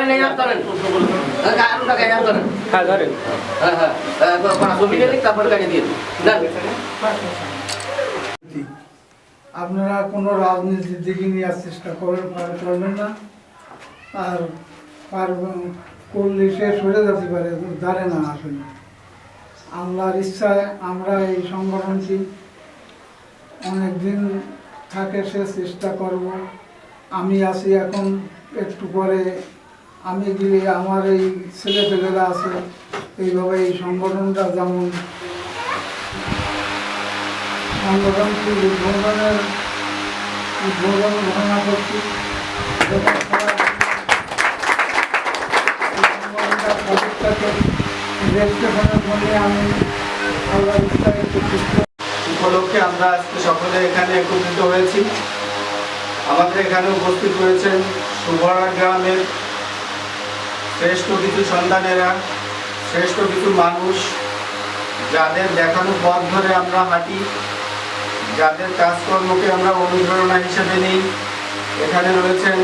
ধরেন এই হাত ধরেন। আরুটা গাড়ি হাত ধরেন। হ্যাঁ ধরেন। হ্যাঁ হ্যাঁ ছবি নিয়ে দিয়ে আপনারা কোনো রাজনীতির দিকে নেওয়ার চেষ্টা করেন পার- করবেন না। আর করলে শেষ হয়ে যেতে পারে দাঁড়ে না আসলে। আল্লাহর ইচ্ছায় আমরা এই সংগঠনটি অনেক দিন থাকে সে চেষ্টা করব। আমি আছি এখন একটু পরে আমি গিয়ে আমার এই ছেলে পেলেরা আছে, এইভাবে এই সংগঠনটা যেমন সংগঠনটি উদ্বোধনের, উদ্বোধন ঘোষণা করছি আমি উপলক্ষে আমরা আজকে সকলে এখানে একত্রিত হয়েছি। আমাদের এখানে উপস্থিত হয়েছেন সুভরা গ্রামের শ্রেষ্ঠ কিছু সন্তানেরা, শ্রেষ্ঠ কিছু মানুষ, যাদের দেখানো পথ ধরে আমরা হাঁটি, যাদের কাজকর্মকে আমরা অনুপ্রেরণা হিসেবে নিই। এখানে রয়েছেন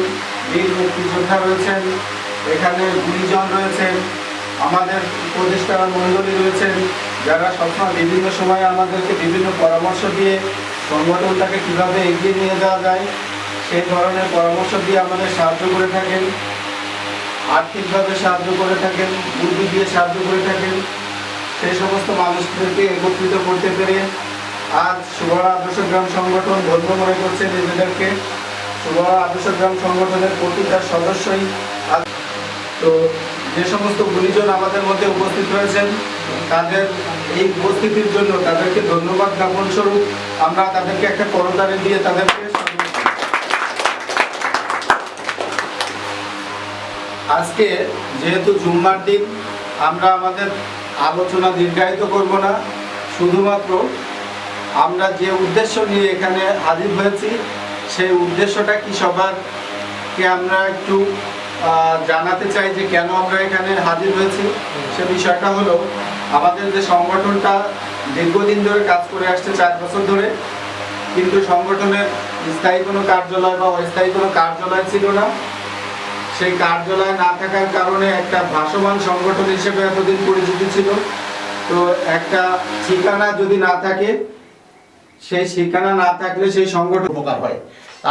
বীর মুক্তিযোদ্ধা রয়েছেন, এখানে গুণীজন রয়েছেন, আমাদের উপদেষ্টা মণ্ডলী রয়েছেন, যারা সবসময় বিভিন্ন সময় আমাদেরকে বিভিন্ন পরামর্শ দিয়ে সংগঠনটাকে কীভাবে এগিয়ে নিয়ে যাওয়া যায়, সেই ধরনের পরামর্শ দিয়ে আমাদের সাহায্য করে থাকেন। আর্থিকভাবে সাহায্য করে থাকেন, বুদ্ধি দিয়ে সাহায্য করে থাকেন, সেই সমস্ত মানুষদেরকে একত্রিত করতে পেরে আজ সুবরা আদর্শ গ্রাম সংগঠন ধন্য মনে করছে নিজেদেরকে। সুবরা আদর্শ গ্রাম সংগঠনের প্রতিটা সদস্যই তো যে সমস্ত গুণীজন আমাদের মধ্যে উপস্থিত হয়েছেন তাদের এই উপস্থিতির জন্য তাদেরকে ধন্যবাদ জ্ঞাপন স্বরূপ আমরা তাদেরকে একটা করতালি দিয়ে তাদেরকে আজকে যেহেতু জুম্মার দিন, আমরা আমাদের আলোচনা দীর্ঘায়িত করব না। শুধুমাত্র আমরা যে উদ্দেশ্য নিয়ে এখানে হাজির হয়েছি, সেই উদ্দেশ্যটা কি সবারকে আমরা একটু জানাতে চাই যে কেন আমরা এখানে হাজির হয়েছি? সে বিষয়টা হলো, আমাদের যে সংগঠনটা দীর্ঘদিন ধরে কাজ করে আসছে চার বছর ধরে, কিন্তু সংগঠনের স্থায়ী কোনো কার্যালয় বা অস্থায়ী কোনো কার্যালয় ছিল না। সেই কার্যালয় না থাকার কারণে একটা ভাসমান সংগঠন হিসেবে এতদিন পরিচিত ছিল। তো একটা ঠিকানা যদি না থাকে, সেই ঠিকানা না থাকলে সেই সংগঠন উপকার হয়।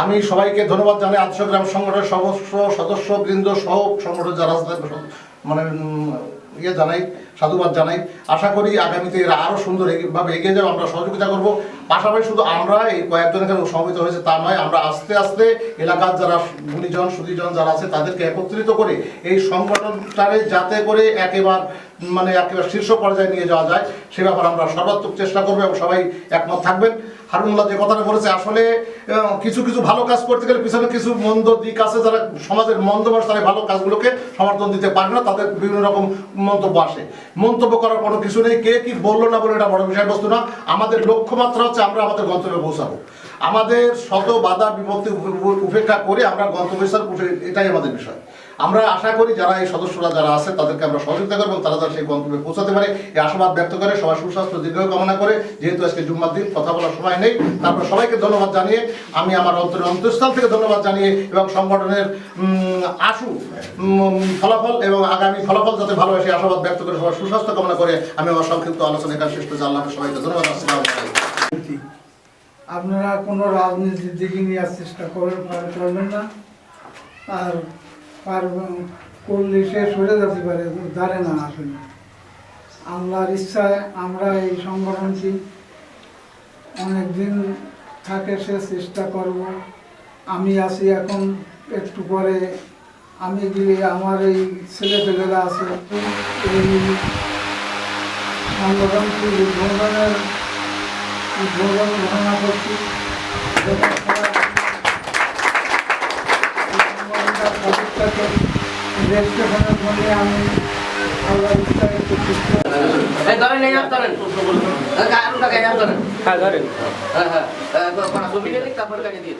আমি সবাইকে ধন্যবাদ জানাই। আদর্শ গ্রাম সংগঠনের সমস্ত সদস্য বৃন্দ সহ সংগঠন যারা মানে ইয়ে জানাই, সাধুবাদ জানাই। আশা করি আগামীতে এরা আরও সুন্দর ভাবে এগিয়ে যাবে, আমরা সহযোগিতা করব। পাশাপাশি শুধু আমরা এই কয়েকজন এখানে সমবেত হয়েছে তা নয়, আমরা আস্তে আস্তে এলাকার যারা গুণীজন সুদীজন যারা আছে, তাদেরকে একত্রিত করে এই সংগঠনটারে যাতে করে একেবার মানে একেবারে শীর্ষ পর্যায়ে নিয়ে যাওয়া যায়, সে ব্যাপারে আমরা সর্বাত্মক চেষ্টা করব এবং সবাই একমত থাকবেন। হারুনুল্লাহ যে কথাটা বলেছে, আসলে কিছু কিছু ভালো কাজ করতে গেলে পিছনে কিছু মন্দ দিক আছে, যারা সমাজের মন্দ মানুষ, তারা ভালো কাজগুলোকে সমর্থন দিতে পারে না তাদের বিভিন্ন রকম মন্তব্য আসে। মন্তব্য করার কোনো কিছু নেই। কে কি বলল না বলে এটা বড় বিষয়বস্তু না। আমাদের লক্ষ্যমাত্রা হচ্ছে আমরা আমাদের গন্তব্যে পৌঁছাবো। আমাদের শত বাধা বিপত্তি উপ- উপ- উপেক্ষা করে আমরা গন্তব্যস্থল এটাই আমাদের বিষয়। আমরা আশা করি যারা এই সদস্যরা যারা আছে, তাদেরকে আমরা সহযোগিতা করব তারা যারা সেই গন্তব্যে পৌঁছাতে পারে। এই আশাবাদ ব্যক্ত করে সবার সুস্বাস্থ্য, দীর্ঘ কামনা করে, যেহেতু আজকে জুম্মার দিন, কথা বলার সময় নেই। তারপর সবাইকে ধন্যবাদ জানিয়ে আমি আমার অন্তরের অন্তঃস্থল থেকে ধন্যবাদ জানিয়ে এবং সংগঠনের আশু ফলাফল এবং আগামী ফলাফল যাতে ভালো হয়, সেই আশাবাদ ব্যক্ত করে সবার সুস্বাস্থ্য কামনা করে আমি আমার সংক্ষিপ্ত আলোচনা এখানে শেষ আল্লাহ সবাইকে ধন্যবাদ। আসসালামু। আপনারা কোনো রাজনীতির দিকে নেওয়ার চেষ্টা করবেন না। আর পার করলে শেষ হয়ে যেতে পারে, দাঁড়ে না আসলে। আল্লাহর ইচ্ছায় আমরা এই সংগঠনটি অনেক দিন থাকে, সে চেষ্টা করব। আমি আছি এখন একটু পরে, আমি গিয়ে আমার এই ছেলে পেলেরা আছে, এই সংগঠনটি উদ্বোধনের, উদ্বোধন ঘোষণা করছি যেটা সবাই এই সংগঠনটা প্রতিষ্ঠাকে রেজিস্ট্রেশনের জন্য আমি ধরেন। হাত ধরেন। হ্যাঁ ধরেন। হ্যাঁ হ্যাঁ। তারপর গাড়ি দিয়ে।